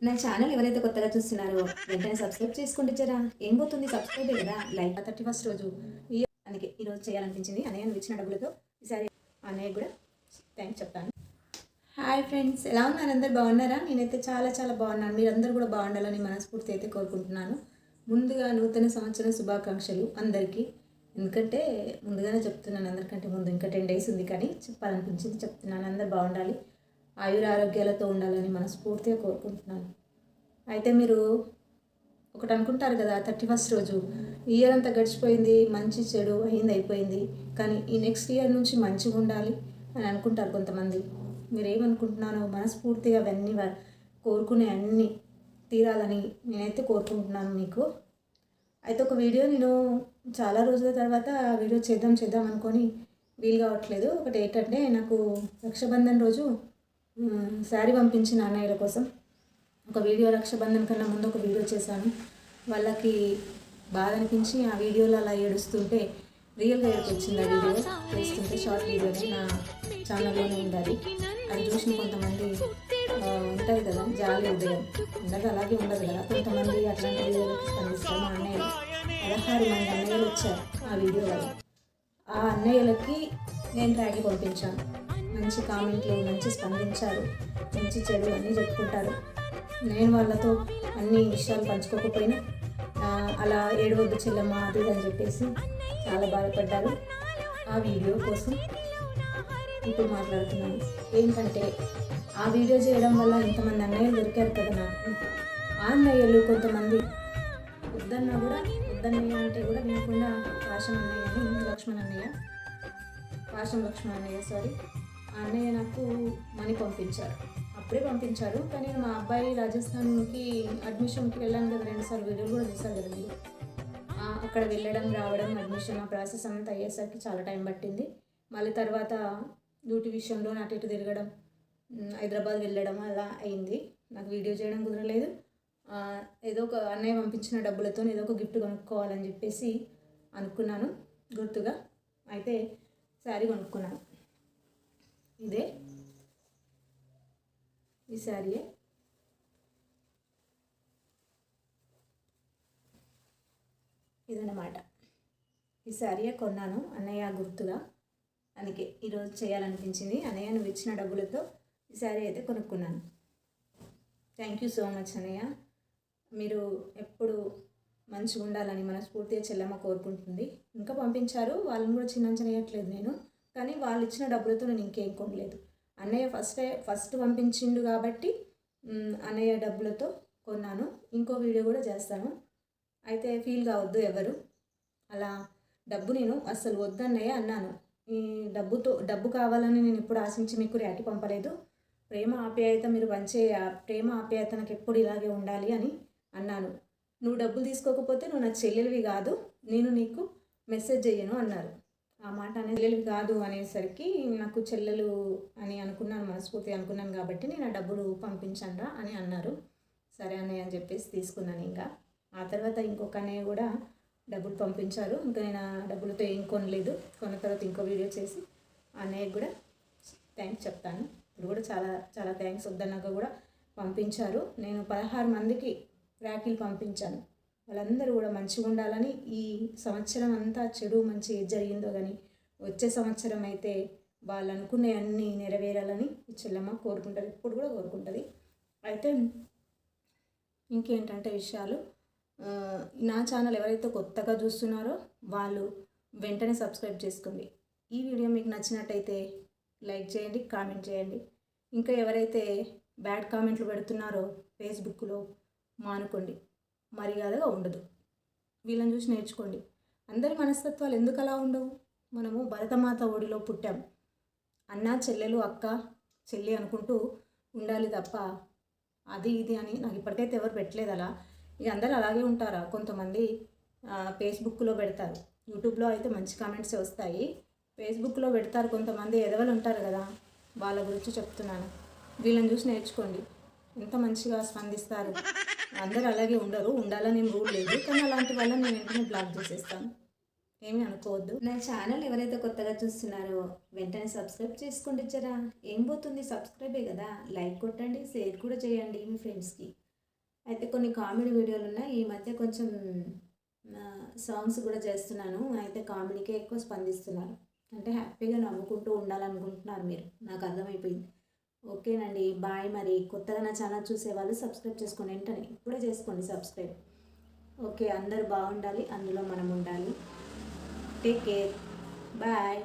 నా ఛానల్ ఎవరైతే కొత్తగా చూస్తున్నారో వెంటనే సబ్స్క్రైబ్ చేసుకుంటే జరా. ఏం పోతుంది? సబ్స్క్రైబే కదా. లైక్ థర్టీ ఫస్ట్ రోజు. ఈ అందుకే ఈరోజు చేయాలనిపించింది. అనే ఇచ్చిన డబ్బులతో ఈసారి అన్నయ్య కూడా థ్యాంక్స్ చెప్తాను. హాయ్ ఫ్రెండ్స్ ఎలా ఉన్నారు? అందరు బాగున్నారా? నేనైతే చాలా చాలా బాగున్నాను. మీరందరూ కూడా బాగుండాలని మనస్ఫూర్తి అయితే కోరుకుంటున్నాను. ముందుగా నూతన సంవత్సరం శుభాకాంక్షలు అందరికీ. ఎందుకంటే ముందుగానే చెప్తున్నాను అందరికంటే ముందు. ఇంకా టెన్ డేస్ ఉంది కానీ చెప్పాలనిపించింది. చెప్తున్నాను. అందరు బాగుండాలి. ఆయుర ఆరోగ్యాలతో ఉండాలని మనస్ఫూర్తిగా కోరుకుంటున్నాను. అయితే మీరు ఒకటి అనుకుంటారు కదా థర్టీ ఫస్ట్ రోజు ఇయర్ అంతా గడిచిపోయింది మంచి చెడు అయింది అయిపోయింది. కానీ ఈ నెక్స్ట్ ఇయర్ నుంచి మంచిగా ఉండాలి అని అనుకుంటారు కొంతమంది. మీరేమనుకుంటున్నారో మనస్ఫూర్తిగా అవన్నీ కోరుకునే అన్నీ తీరాలని నేనైతే కోరుకుంటున్నాను మీకు. అయితే ఒక వీడియో నేను చాలా రోజుల తర్వాత ఆ వీడియో చేద్దాం చేద్దాం అనుకొని వీలు కావట్లేదు. ఒకటి ఏంటంటే నాకు రక్షాబంధన్ రోజు శారీ పంపించిన అన్నయ్యల కోసం. ఒక వీడియో రక్షాబంధన్ కన్నా ముందు ఒక వీడియో చేశాను. వాళ్ళకి బాధ అనిపించి ఆ వీడియోలో అలా ఏడుస్తుంటే రియల్గా ఏడుపు వచ్చింది ఆ వీడియో. చేస్తుంటే షార్ట్ వీడియోనే నా ఛానల్లోనే ఉంది అది అది చూసిన కొంతమంది ఉంటుంది కదా జాలి ఉదయం. ఉండదు అలాగే ఉండదు కదా. కొంతమంది అట్లాంటి వీడియోలకి స్పందిస్తారు మా అన్నయ్య పదహారు మంది అన్నయ్యలు వచ్చారు ఆ వీడియో వల్ల. ఆ అన్నయ్యలకి నేను ట్యాగ్ పంపించాను. మంచి కామెంట్లు మంచి స్పందించారు. మంచి చెడు అన్నీ చెప్పుకుంటారు. నేను వాళ్ళతో అన్ని విషయాలు పంచుకోకపోయినా అలా ఏడవద్దు చెల్లమ్మ అది అని చెప్పేసి చాలా బాధపడ్డారు. ఆ వీడియో కోసం ఇప్పుడు మాట్లాడుతున్నాను. ఏంటంటే ఆ వీడియో చేయడం వల్ల ఇంతమంది అన్నయ్యలు దొరికారు కదా నాకు ఆ అన్నయ్యలు కొంతమంది వద్దన్నా కూడా వద్దన్నయ్య అంటే కూడా వినకుండా పాశం అన్నయ్య అని లక్ష్మణ్ అన్నయ్య. పాశం లక్ష్మణ్ అన్నయ్య సారీ అన్నయ్య నాకు మనీ పంపించారు. అప్పుడే పంపించారు. కానీ మా అబ్బాయి రాజస్థాన్కి అడ్మిషన్కి వెళ్ళాను కదా రెండుసార్లు వీడియోలు కూడా చూసారు కదా మీరు? అక్కడ వెళ్ళడం రావడం అడ్మిషన్ ఆ ప్రాసెస్ అంతా అయ్యేసరికి చాలా టైం పట్టింది. మళ్ళీ తర్వాత డ్యూటీ విషయంలో అటు ఇటు తిరగడం హైదరాబాద్ వెళ్ళడం అలా అయింది. నాకు వీడియో చేయడం కుదరలేదు. ఏదో ఒక అన్నయ్య పంపించిన డబ్బులతో ఏదో ఒక గిఫ్ట్ కొనుక్కోవాలని చెప్పేసి అనుకున్నాను గుర్తుగా. అయితే శారీ కొనుక్కున్నాను. ఇదే. ఈ శారీయే. ఇదన్నమాట. ఈ శారీయే కొన్నాను అన్నయ్య గుర్తుగా. అందుకే ఈరోజు చేయాలనిపించింది. అన్నయ్య నువ్వు ఇచ్చిన డబ్బులతో ఈ శారీ అయితే కొనుక్కున్నాను. థ్యాంక్ యూ సో మచ్ అన్నయ్య. మీరు ఎప్పుడు మంచిగా ఉండాలని మనస్ఫూర్తిగా చెల్లమ్మ కోరుకుంటుంది. ఇంకా పంపించారు. వాళ్ళని కూడా చిన్నంచనేయట్లేదు నేను. కానీ వాళ్ళు ఇచ్చిన డబ్బులతో నేను ఇంకేం కొనలేదు. అన్నయ్య ఫస్టే ఫస్ట్ పంపించిండు కాబట్టి అన్నయ్య డబ్బులతో కొన్నాను. ఇంకో వీడియో కూడా చేస్తాను. అయితే ఫీల్ కావద్దు ఎవరు. అలా డబ్బు నేను అస్సలు వద్దన్నయ్య అన్నాను. ఈ డబ్బుతో డబ్బు కావాలని నేను ఎప్పుడు ఆశించి మీకు ర్యాకి పంపలేదు. ప్రేమ ఆప్యాయత మీరు పంచే ఆ ప్రేమ ఆప్యాయత నాకు ఎప్పుడు ఇలాగే ఉండాలి అని అన్నాను. నువ్వు డబ్బులు తీసుకోకపోతే నువ్వు నా చెల్లెలివి కాదు. నేను నీకు మెసేజ్ చేయను అన్నారు. ఆ మాట అనేది చెల్లెలు కాదు అనేసరికి నాకు చెల్లెలు అని అనుకున్నాను మనస్ఫూర్తి అనుకున్నాను కాబట్టి నేను ఆ డబ్బులు పంపించండ్రా అని అన్నారు. సరే అన్నయ్య అని చెప్పేసి తీసుకున్నాను ఇంకా. ఆ తర్వాత ఇంకొక అన్నయ్య కూడా డబ్బులు పంపించారు. ఇంకా నేను ఆ డబ్బులతో ఏం కొనలేదు. కొన్న తర్వాత ఇంకో వీడియో చేసి ఆ అన్నయ్యకి కూడా థ్యాంక్స్ చెప్తాను. ఇప్పుడు కూడా చాలా చాలా థ్యాంక్స్ వద్దన్నాక కూడా పంపించారు. నేను పదహారు మందికి రాఖీలు పంపించాను. వాళ్ళందరూ కూడా మంచిగా ఉండాలని ఈ సంవత్సరం అంతా చెడు మంచి జరిగిందో కానీ వచ్చే సంవత్సరం అయితే వాళ్ళు అనుకునే అన్నీ నెరవేరాలని ఈ చెల్లమ్మ కోరుకుంటారు ఇప్పుడు కూడా కోరుకుంటుంది. అయితే ఇంకేంటంటే విషయాలు? నా ఛానల్ ఎవరైతే కొత్తగా చూస్తున్నారో వాళ్ళు వెంటనే సబ్స్క్రైబ్ చేసుకోండి. ఈ వీడియో మీకు నచ్చినట్టయితే లైక్ చేయండి కామెంట్ చేయండి. ఇంకా ఎవరైతే బ్యాడ్ కామెంట్లు పెడుతున్నారో ఫేస్బుక్లో మానుకోండి. మర్యాదగా ఉండదు. వీళ్ళని చూసి నేర్చుకోండి. అందరి మనస్తత్వాలు ఎందుకు అలా ఉండవు? మనము భరతమాత ఒడిలో పుట్టాం. అన్న చెల్లెలు అక్క చెల్లి అనుకుంటూ ఉండాలి తప్ప అది ఇది అని నాకు ఇప్పటికైతే ఎవరు పెట్టలేదు అలా. ఇక అందరూ అలాగే ఉంటారా? కొంతమంది ఫేస్బుక్లో పెడతారు. యూట్యూబ్లో అయితే మంచి కామెంట్స్ వస్తాయి. ఫేస్బుక్లో పెడతారు కొంతమంది ఎదవలు ఉంటారు కదా? వాళ్ళ గురించి చెప్తున్నాను. వీళ్ళని చూసి నేర్చుకోండి. ఎంత మంచిగా స్పందిస్తారు. అందరూ అలాగే ఉండరు ఉండాలని రూల్ లేదు. కానీ అలాంటి వల్ల నేను వెంటనే బ్లాక్ చేసేస్తాను. ఏమీ అనుకోవద్దు. నా ఛానల్ ఎవరైతే కొత్తగా చూస్తున్నారో వెంటనే సబ్స్క్రైబ్ చేసుకోండి జరా. ఏం పోతుంది? సబ్స్క్రైబే కదా. లైక్ కొట్టండి షేర్ కూడా చేయండి మీ ఫ్రెండ్స్కి అయితే కొన్ని కామెడీ వీడియోలు ఉన్నాయి. ఈ మధ్య కొంచెం సాంగ్స్ కూడా చేస్తున్నాను. అయితే కామెడీకే ఎక్కువ స్పందిస్తున్నారు. అంటే హ్యాపీగా నవ్వుకుంటూ ఉండాలనుకుంటున్నారు మీరు. నాకు అర్థమైపోయింది. ఓకేనండి బాయ్ మరి. కొత్తగా నా ఛానల్ చూసే వాళ్ళు సబ్స్క్రైబ్ చేసుకోండి వెంటనే ఇప్పుడే చేసుకోండి సబ్స్క్రైబ్. ఓకే అందరు బాగుండాలి అందులో మనం ఉండాలి. Take care. బాయ్.